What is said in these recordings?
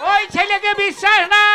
ওই ছেলেকে বিশ্বাস নাই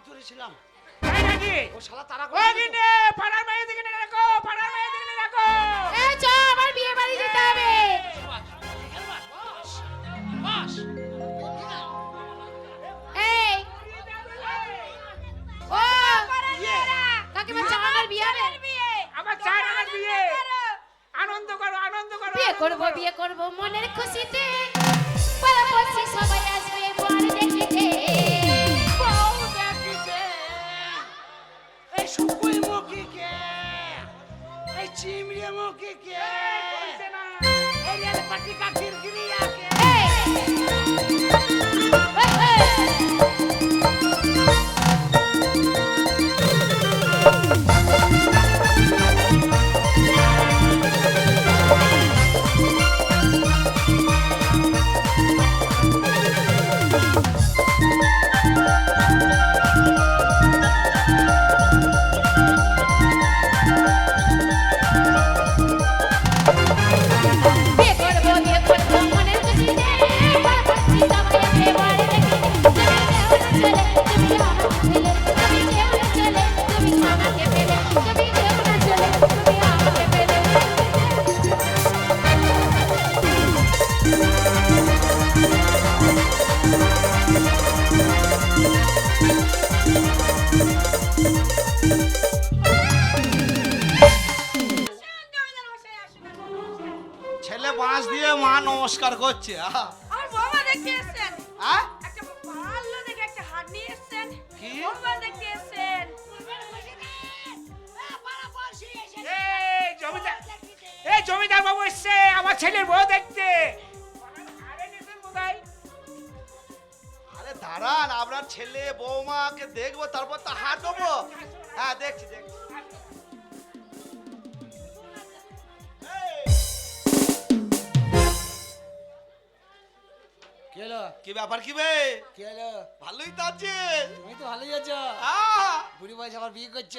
মোড়লদের পাঁচরে ছিলাম তাই নাকি? ও শালা তারা ও গিন্ডে পাড়ার মেয়ে দিকে নিয়ে রাখো পাড়ার মেয়ে দিকে নিয়ে রাখো। এই চ আমার বিয়ে বাড়ি যেতে হবে। এই। ও কাকিমা চা বিয়ে হবে? আমার চার আমার বিয়ে। আনন্দ করো আনন্দ করো বিয়ে আনন্দ করব করো। বিয়ে করব মনের খুশিতে। সবাই আসবে বর দেখতে চিমড়ি মুখি কে? বলছে না। এই রেল পাটি কাঠির গিরিয়া কে জমিদার বাবু এসছে আমার ছেলের বউ দেখতে। আরে দাঁড়ান আপনার ছেলে বৌমাকে দেখব তারপর তো হাট দেবো হ্যাঁ দেখছি দেখছি। এই, কে ব্যাপার কি বে? কে এলো ভালোই তো আছে। তুমি তো ভালোই আছো। আহ! বুড়ি বয়সে আবার বিয়ে করছ?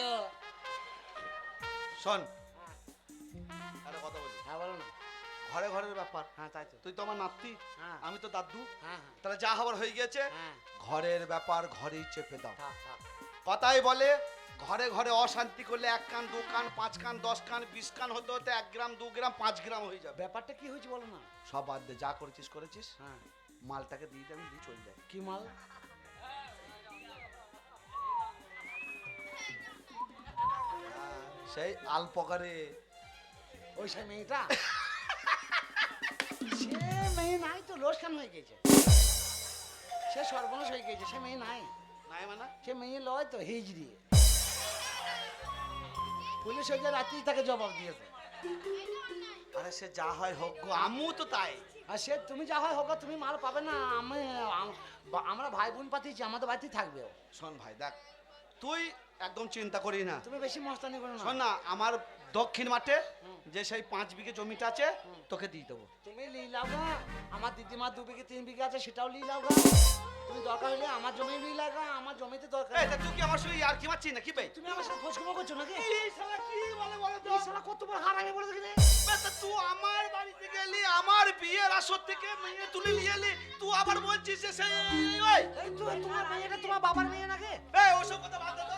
শোন ঘরে ঘরের ব্যাপার। হ্যাঁ তাই তো। তুই তো আমার নাতি হ্যাঁ। আমি তো দাদু। হ্যাঁ হ্যাঁ। তাহলে যা হবার হয়ে গেছে হ্যাঁ। ঘরের ব্যাপার ঘরেই চেপে দাও। কথাই বলে ঘরে ঘরে অশান্তি করলে এক কান দু কান পাঁচ কান দশ কান বিশ কান হতে হতে এক গ্রাম দু গ্রাম পাঁচ গ্রাম হয়ে যাবে। ব্যাপারটা কি হয়েছে বলো না? সব বাদ দে যা করেছিস করেছিস। হ্যাঁ। মালটাকে দিয়ে দেবেন দিয়ে চলে যাই। কি মাল? সেই আলপকারে। ওই সেই মেয়েটা? মেয়ে নাই তো লোসখান হয়ে গেছে। সে সর্বনাশ হয়ে গেছে সে মেয়ে নাই। নাই মানে? সে মেয়ে লয় তো হিজড়ি পুলিশ ওই যে রাত্রি তাকে জবাব দিয়েছে। আরে সে যা হয় হোক গো আমু তো তাই। আর সে তুমি যা হয় হোক তুমি মাল পাবে না আমি আমরা ভাই বোন পাঠিয়েছি আমাদের বাড়িতেই থাকবে শোন ভাই দেখ তুই একদম চিন্তা করি না। তুমি বেশি মস্তানি করো না। শোন না আমার দক্ষিণ মাঠে যে সেই পাঁচ বিঘে জমিটা আছে তোকে দিয়ে দেবো। তুমি লিলাও গা। আমার দিদিমার দু বিঘে তিন বিঘে আছে সেটাও গা। তুমি দরকার হলে আমার জমি গা আমার জমিতে দরকার এই তা তুই কি আমার সঙ্গে আর কি মারছিস নাকি ভাই তুমি আমার সাথে খোঁজ খবর করছ নাকি? এই শালা কি বলে বলে তো? এই শালা কত বড় হারামি বলে তুই আমার বাড়িতে গেলি আমার বিয়ের আসর থেকে মেয়ে তুলে নিয়ে এলি তুই আবার বলছিস যে সেই ওই। এই তো তোমার মেয়েটা তোমার বাবার মেয়ে নাকি? এই ওসব কথা বাদ দে তো।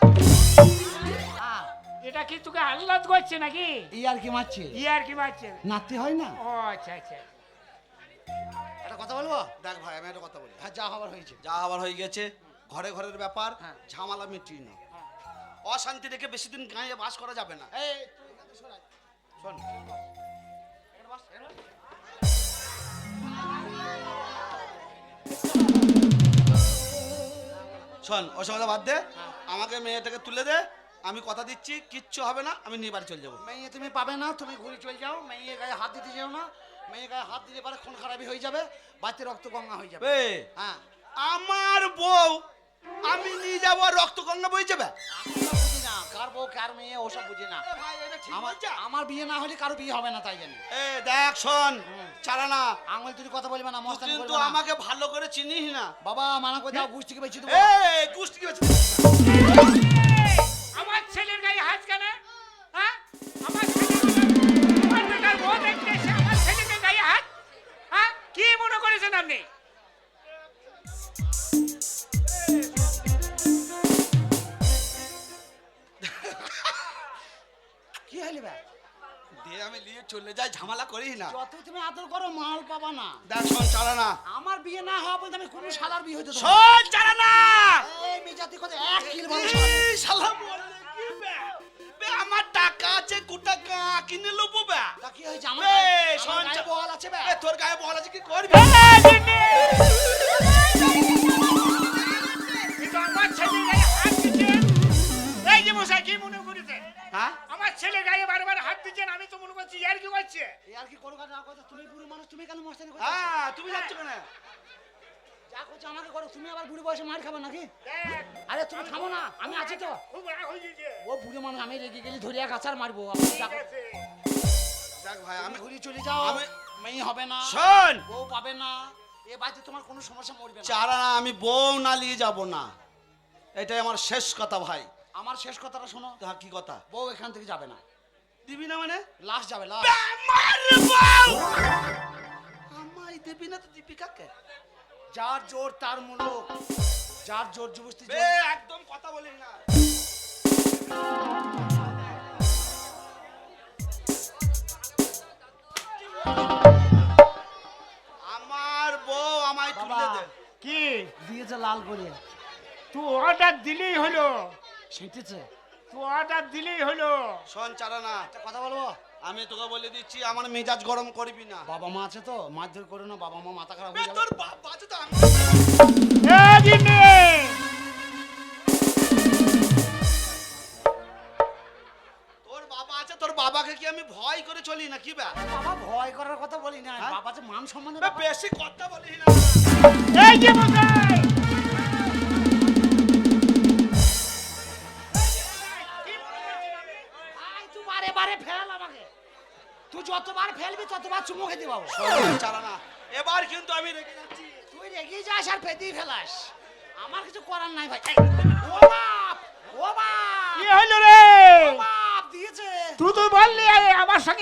হ্যাঁ এটা কি তোকে আহ্লাদ করছে নাকি? ই আর কি মারছে? ই আর কি মারছে? নাতি হয় না? ও আচ্ছা আচ্ছা। একটা কথা বলব? দেখ ভাই আমি একটা কথা বলি। হ্যাঁ যা হবার হয়েছে। যা আবার হয়ে গেছে ঘরে ঘরের ব্যাপার হ্যাঁ। ঝামেলা মিটিয়ে না অশান্তি রেখে বেশি দিন গাঁয়ে বাস করা যাবে না। এই। শোন। শোন ওসব বাদ দে। আমাকে মেয়েটাকে তুলে দে। আমি কথা দিচ্ছি কিচ্ছু হবে না আমি নিয়ে বাড়ি চলে যাব। মেয়ে তুমি পাবে না তুমি ঘুরে চলে যাও মেয়ে গায়ে হাত দিতে যাও না মেয়ে গায়ে হাত দিতে পারে খুন খারাপি হয়ে যাবে বাড়িতে রক্ত গঙ্গা হয়ে যাবে। হ্যাঁ। আমার বউ আমি নিয়ে যাব রক্ত গঙ্গা বই যাবে? না কার বউ কার মেয়ে ওসব বুঝি না। আমার বিয়ে না হলে কারও বিয়ে হবে না তাই জানি। এ দেখ শোন আঙুল তুই কথা বলবে না মস্তানি কিন্তু আমাকে ভালো করে চিনিস না। বাবা মানা করে দাও গুষ্টিকে বেঁচে দেবো। এই কুস্তি কি হচ্ছে? আমার ছেলের গায়ে হাত কেন? হ্যাঁ? আমার ছেলে আমার বেটার বউ দেখতে এসে আমার ছেলেকে গায়ে হাত হ্যাঁ? কি মনে করেছেন আপনি? কি হইলি বে? দিয়ে আমি নিয়ে চলে যাই ঝামেলা করিস না। যতই তুমি আদর করো মাল পাবা না। দেখ শোন চালানা আমার বিয়ে না হওয়া পর্যন্ত আমি কোনো শালার বিয়ে হইতে দেবো না। শোন চালানা এই মেজাতি কথা এক কিল বড় এই শালা বললে কি বে? বে, আমার টাকা আছে গোটা কা কিনে নেব বে তা কি হয়েছে? আমার এই, গায়ে- আমার শোন, গায়ে বল আছে বে তোর গায়ে বল আছে কি করবি? আমার ছেলের গায়ে হাত দিচ্ছেন। এই যে মশাই কি মনে করেছেন হ্যাঁ? আমার ছেলের গায়ে বারবার হাত দিচ্ছেন আমি তো মনে করছি ইয়ার কি করছে? এই কি করো না কথা তুমি মানুষ তুমি কেন করছ হ্যাঁ তুমি যাচ্ছ কেন? যা করছ আমাকে করো তুমি আবার বুড়ো বয়সে মার খাবে নাকি? আরে তুমি থামো না আমি আছি তো। ও বুড়ো মানুষ আমি রেগে গেলে ধরিয়া কাছার মারবো। আপনি যা ঠিক আছে। দেখ ভাই আমি আমি চলে যাও। আমি- মেয়ে হবে না। শোন! বউ পাবে না। এ বাড়িতে তোমার কোনো সমস্যা মরবে না। চারানা আমি বউ না নিয়ে যাব না। এটাই আমার শেষ কথা ভাই। আমার শেষ কথাটা শোনো। হ্যাঁ কি কথা? বউ এখান থেকে যাবে না। দিবি না মানে? লাশ যাবে আমায় দিবি না তো দিবি কাকে যার জোর তার মূল্য। যার জোর জবস্তি বে একদম কথা বলিস না। আমার বউ আমায় তুলে। দে। কি? দিয়েছে লাল করে তুই অর্ডার দিলেই হলো। ছেঁটেছে তুই অর্ডার দিলেই হলো। শোন চারানা একটা কথা বলব? আমি তোকে বলে দিচ্ছি আমার মেজাজ গরম করবি না। বাবা মা আছে তো মারধর করে না বাবা মা মাথা খারাপ হয়ে যাবে। তোর বাপ আছে তো আমার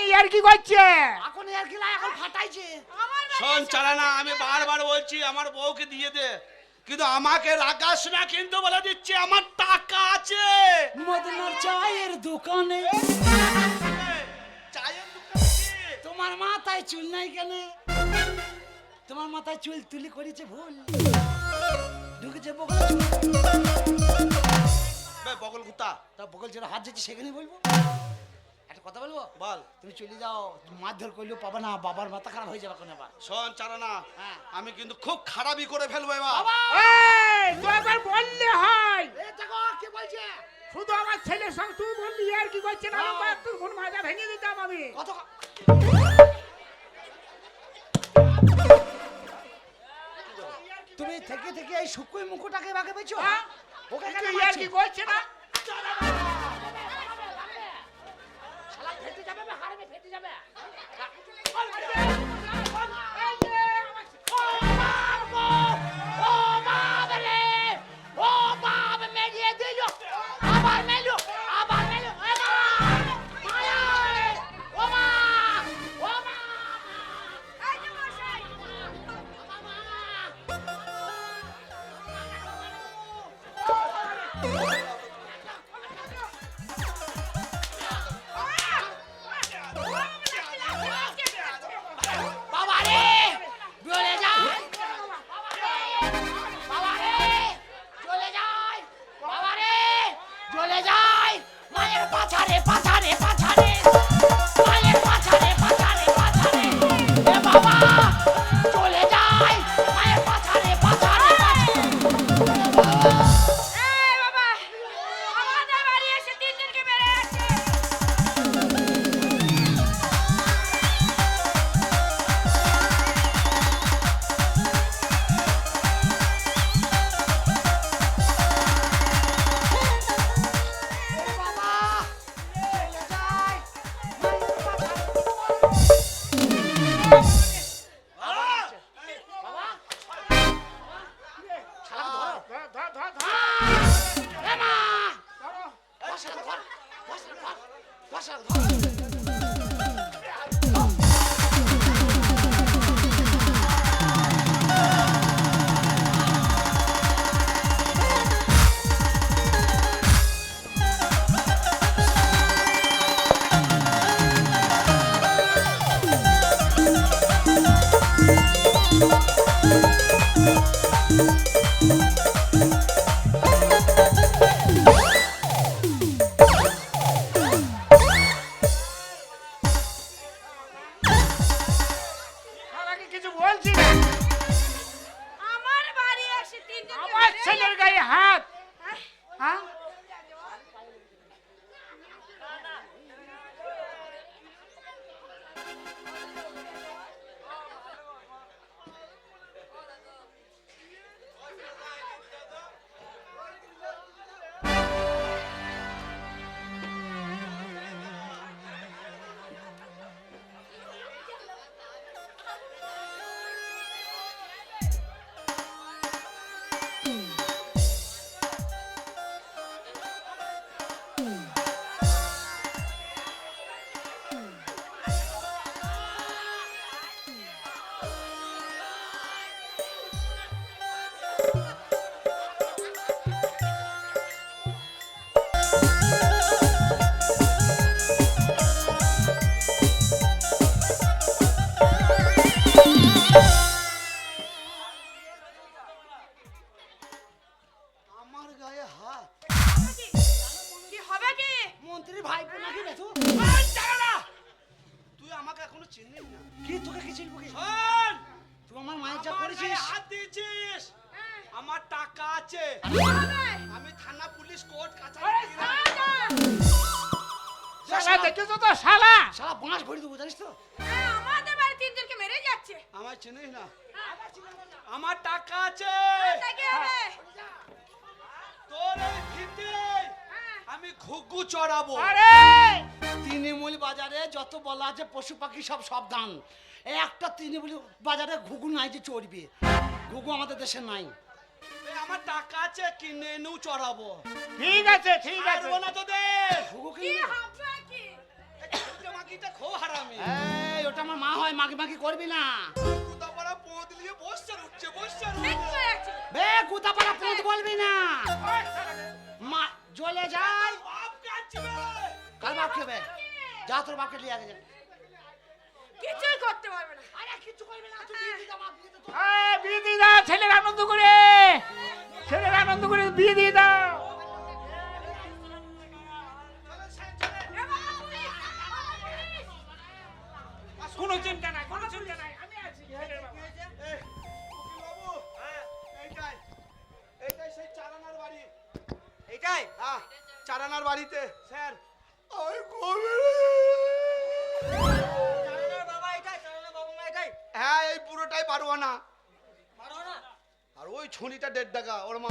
ইয়ার কি করছে? এখন এর কি এখন ফাটাইছে। আমার শোন চালানা আমি বারবার বলছি আমার বউকে দিয়ে দে। কিন্তু আমাকে রাগাস না কিন্তু বলে দিচ্ছি আমার টাকা আছে। মদনার চায়ের দোকানে। চায়ের দোকান? তোমার মাথায় চুল নাই কেন? তোমার মাথায় চুল তুলি করেছে ভুল। ঢুকেছে বগলে। বগল কুত্তা। তা বগল যেটা হাত যাচ্ছে সেখানে বলব। কথা বলব? বল। তুমি চলে যাও মারধর করলেও পাবে না বাবার মাথা খারাপ হয়ে যাবে কোনো আবার। শোন চালানা হ্যাঁ। আমি কিন্তু খুব খারাপই করে ফেলব এবার। বাবা! এই তুই একবার বললে হয়। বলছে? শুধু আমার ছেলের সঙ্গে তুই বললি ইয়ার কি করছে না। একটু ঘুন মাজা ভেঙে দিতাম আমি। কত তুমি থেকে থেকে এই শুকুই মুকুটাকে বাগে পেয়েছ হ্যাঁ? ওকে কেন তুই ইয়ার কি? করছে না? ফেটে যাবে হাড়ে ফেটে যাবে কিছু বলছি না কি তোকে কি চিনবো কি শোন! তুই আমার মায়ের যা করেছিস। হাত দিয়েছিস। আমার টাকা আছে। আমি থানা পুলিশ কোর্ট কাছারি শালা দেখেছ তো শালা সারা বাঁশ ভরে দেবো জানিস তো? হ্যাঁ, আমাদের বাড়ি তিনজনকে মেরে যাচ্ছে। আমার চিনিস না। আমার টাকা আছে। তোর এই ভিটে আমি ঘুঘু চড়াবো। আরে! তৃণমূল বাজারে যত বলা আছে পশু পাখি সব সাবধান। একটা তিনি তৃণমূল বাজারে ঘুঘু নাই যে চড়বে। ঘুঘু আমাদের দেশে নাই। আমার টাকা আছে কিনে নু চড়াবো। ঠিক আছে ঠিক আছে। না তোদের। ঘুঘু কি কিনবে? হবে কি? মাকিটা খো হারামি। এই ওটা আমার মা হয় মাগি মাগি করবি না। কুদা পাড়া পোঁত নিয়ে বসছে উঠছে বসছে বে কুতাপাড়া পুঁত বলবি না। মা জ্বলে যায় বাপ কাচ্ছিবে কার বাপ খেবে। যা তোর বাপকে লিয়ে আগে যা কিছুই করতে পারবে না। আরে কিছু করবি না তুই বিয়ে আমার বিয়ে দিতে এই, বিয়ে দিয়ে দাও ছেলের আনন্দ করে। ছেলের আনন্দ করে বিয়ে দিয়ে দাও। কোনো চিন্তা নাই কোনো চিন্তা নাই আমি আছি। বাবু। এইটাই এইটাই সেই চারানার বাড়ি। এটাই হ্যাঁ। চারানার বাড়িতে? স্যার। ওই কবে এই আর ওই ছুনিটা দেড় টাকা ওর মা।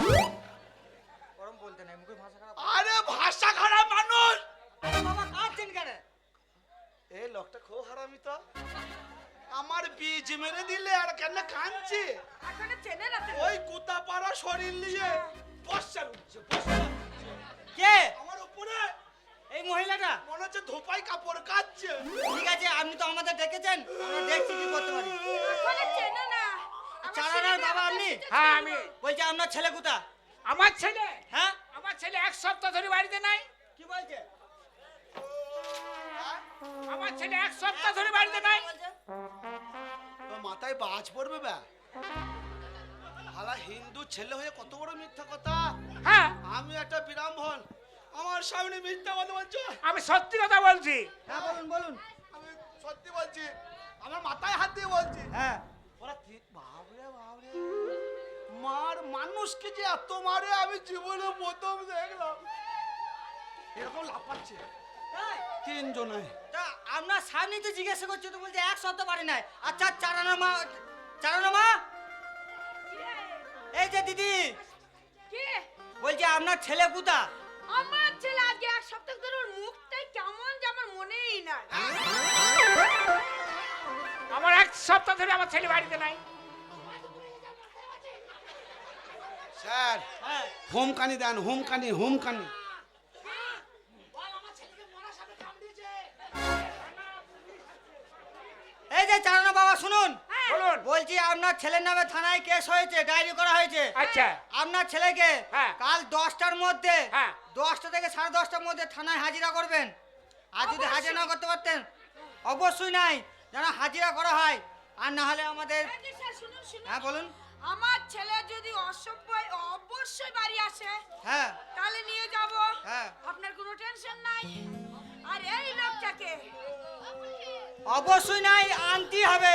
গরম বলতে নাই মুখে ভাষা খারাপ। আরে ভাষা খারাপ মানুষ! বাবা কাঁদছেন কেন? এই লোকটা খুব হারামি তো। আমার বীজ মেরে দিলে আর কেন কাঁদছে? চেনে। ওই কুতা পাড়া শরীর নিয়ে বসার উঠছে। কে? আমার উপরে। এই মহিলাটা। মনে হচ্ছে ধোপাই কাপড় কাচ্ছে। ঠিক আছে আপনি তো আমাদের ডেকেছেন আমরা দেখছি কি করতে পারি। এখনও না। আমার চালানোর বাবা আপনি? হ্যাঁ আমি বলছি আপনার ছেলে কোথা আমার ছেলে? হ্যাঁ? আমার ছেলে এক সপ্তাহ ধরে বাড়িতে নাই। কি বলছে? আমার ছেলে এক সপ্তাহ ধরে বাড়িতে নাই। মাথায় বাজ পড়বে ব্যা। হালা হিন্দু ছেলে হয়ে কত বড় মিথ্যা কথা। হ্যাঁ। আমি একটা ব্রাহ্মণ। আমার সামনে মিথ্যা কথা বলছো? আমি সত্যি কথা বলছি। হ্যাঁ বলুন বলুন। আমি সত্যি বলছি আমার মাথায় হাত দিয়ে বলছি। হ্যাঁ। ওরা বাবরে বাবরে মার মানুষকে যে এত মারে আমি জীবনে প্রথম দেখলাম। এরকম লাফাচ্ছে। তাই? তিনজনে। তা আপনার সামনে তো জিজ্ঞাসা করছে তো বলছে এক সপ্তাহ পারি নাই। আচ্ছা চারানোর মা চারানোর মা এই যে দিদি। কি? বলছি আপনার ছেলে কোথা আমার ছেলে আজকে এক সপ্তাহ ধরে ওর মুখটাই কেমন যে আমার মনেই নাই। আমার এক সপ্তাহ ধরে আমার ছেলে বাড়িতে নাই। স্যার হ্যাঁ। হোমকানি দেন হোমকানি হোমকানি। এই যে চারানো বাবা শুনুন। বলুন। বলছি আপনার ছেলের নামে থানায় কেস হয়েছে ডায়েরি করা হয়েছে। আচ্ছা। আপনার ছেলেকে হ্যাঁ। কাল দশটার মধ্যে হ্যাঁ। দশটা থেকে সাড়ে দশটার মধ্যে থানায় হাজিরা করবেন। আর যদি হাজিরা না করতে পারতেন অবশ্যই নাই। যেন হাজিরা করা হয়। আর না হলে আমাদের হ্যাঁ বলুন। আমার ছেলে যদি অসভ্য অবশ্যই বাড়ি আসে হ্যাঁ। তাহলে নিয়ে যাব। হ্যাঁ। আপনার কোনো টেনশন নাই। আর এই লোকটাকে অবশ্যই নাই আনতেই হবে।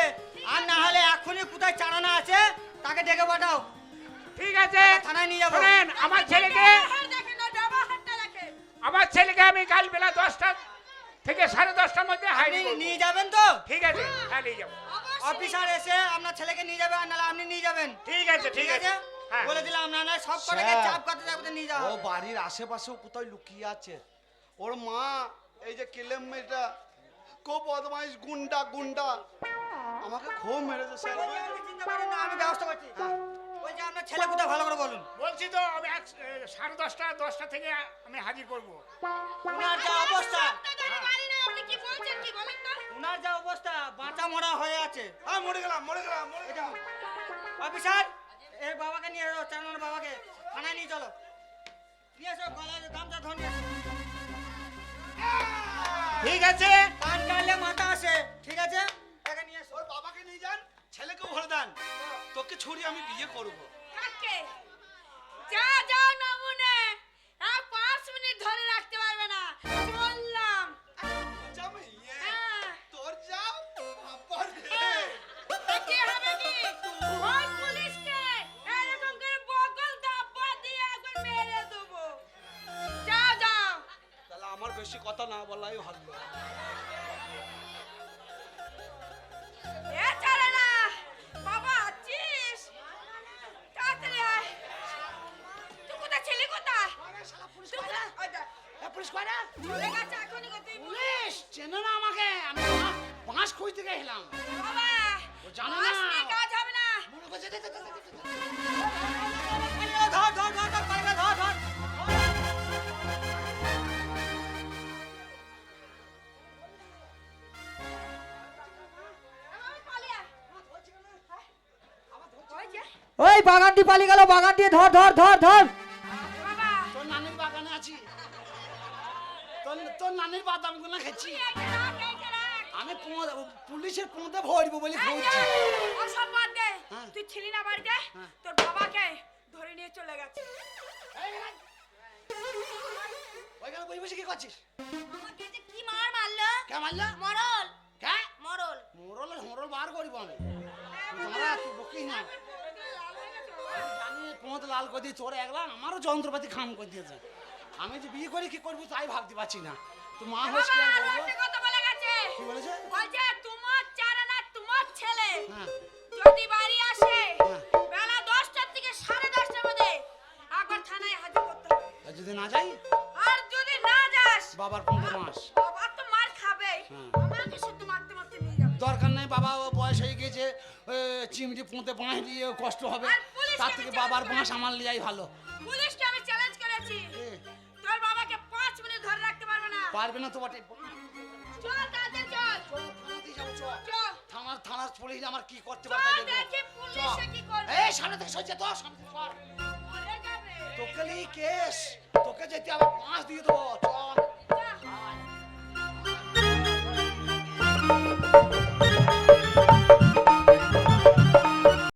আর না হলে এখনই কোথায় চালানো আছে তাকে ডেকে পাঠাও। ঠিক আছে। থানায় নিয়ে যাব। আমার ছেলেকে আমার ছেলেকে আমি কাল বেলা দশটা থেকে সাড়ে দশটার মধ্যে আপনি নিয়ে যাবেন তো? ঠিক আছে হ্যাঁ নিয়ে যাব। অফিসার এসে আপনার ছেলেকে নিয়ে যাবে আর নাহলে আপনি নিয়ে যাবেন। ঠিক আছে ঠিক আছে? হ্যাঁ। বলে দিলাম না না সব কটাকে। চাপ কাটতে যাবে নিয়ে যাও ও বাড়ির আশেপাশে কোথাও লুকিয়ে আছে? ওর মা এই যে কেলেম মেয়েটা খুব বদমাইশ গুন্ডা গুন্ডা। আমাকে খুব মেরেছে স্যার আমি চিন্তা করেন না আমি ব্যবস্থা করছি। বলছি আপনার ছেলে কোথায় ভালো করে বলুন। বলছি তো আমি এক- সাড়ে দশটা দশটা থেকে আমি হাজির করব। ওনার যা অবস্থা। না উনার যা অবস্থা বাঁচা মরা হয়ে আছে। হ্যাঁ মরে গেলাম মরে গেলাম মরে গেলাম। অফিসার এই বাবাকে নিয়ে এসো চালানোর বাবাকে। থানায় নিয়ে চলো। নিয়ে এসো গলায় গামছা ধরে ঠিক আছে? কান কাটলে মাথা আসে। ঠিক আছে? যান ছেলেকেও ভরে দেন। তোকে ছড়ি আমি বিয়ে করব। কাকে? যা যাও নমুনে। আর পাঁচ মিনিট ধরে রাখতে পারবে না। বললাম। হ্যাঁ। তোর যাও আব্বার রে। কি হবে কি? ওই পুলিশকে এরকম করে বগল দাব্বা দিয়ে একবার মেরে দেবো। যাও যাও। তাহলে আমার বেশি কথা না বলাই ভালো। খুঁজতে গেছিলাম বাবা ও জানে না। কাজ হবে না মনে করছে দে, দে, দে, দে, দে, দে। এই নে, ধর ধর ধর ধর পারবে ধর ধর আমি পালিয়ে আয়। ওই বাগানটি পালিয়ে গেল বাগানটি ধর ধর ধর ধর বাবা তোর নানির বাগানে আছি তোর তোর নানির বাদামগুলো খেয়েছি আমি পুলিশের পোঁতে ভরবো বলে খুঁজছি ওসব বাদ দে। হ্যাঁ। তুই ছিলি না বাড়িতে হ্যাঁ। তোর বাবাকে ধরে নিয়ে চলে গেছে। ওইখানে বসে বসে কি করছিস? আমাকে যে কি মার মারলো? কে মারলা? মরল। কে? মরল। মোরল মোরল বার করিব আমি। তোমরা তুই বকিস না। পোঁত লাল করে দিয়ে তোর একলা আমারও যন্ত্রপাতি খাম করে দিয়েছে। আমি যে বিয়ে করে কি করব তাই ভাবতে পারছি না। তুই মা হস কি তোমার চারা তোমার ছেলে। হ্যাঁ। যদি বাড়ি আসে হ্যাঁ। বেলা দশটার থেকে সাড়ে দশটার মধ্যে একবার থানায় হাজির করতে হবে। আর যদি না যাই? আর যদি না যাস বাবার পনেরো মাস। বাবা তো মার খাবে। হ্যাঁ। আমাকে শুধু মারতে মারতে নিয়ে যাবে। দরকার নেই বাবা বয়স হয়ে গেছে চিমটি পোঁতে বাঁশ দিয়ে কষ্ট হবে। তার থেকে বাবার বাঁশ আমার লিয়াই ভালো। পুলিশকে আমি চ্যালেঞ্জ করেছি। তোর বাবাকে পাঁচ মিনিট ধরে রাখতে পারবে না। পারবে না তো বটে। থানার পুলিশ আমার কি করতে চল পারবে দেখি পুলিশে কি করবে। এই সামনে থেকে সইছে তো সামনে থেকে সর। যাবে। তোকে নিয়ে কেস। তোকে যেতে আমি পাঁচ দিয়ে দেবো।